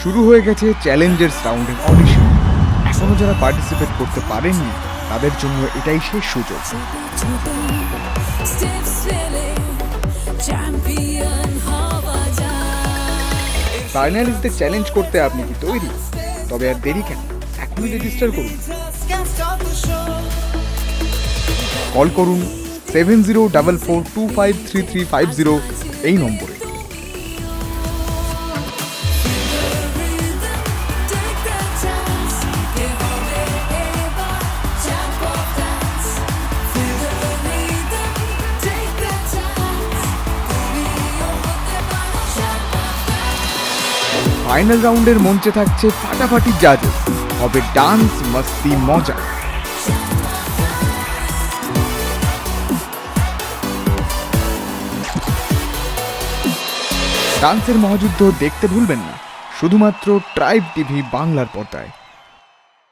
শুরু হয়ে গেছে চ্যালেঞ্জার্স রাউন্ডের অডিশন এখনও যারা পার্টিসিপেট করতে পারেননি, তাদের জন্য এটাই শেষ সুযোগ। ফাইনালিস্টে চ্যালেঞ্জ করতে আপনি কি তৈরি? তবে আর দেরি কেন? এখনই রেজিস্টার করুন। কল করুন seven zero double four two five three three five zero এই নম্বরে। ফাইনাল রাউন্ডের মঞ্চে থাকছে ফাটাফাটি জাজেস হবে ডান্স, মস্তি, মজা। ডান্সের মহাযুদ্ধ দেখতে ভুলবেন না। শুধুমাত্র ট্রাইব টিভি বাংলার পর্দায়।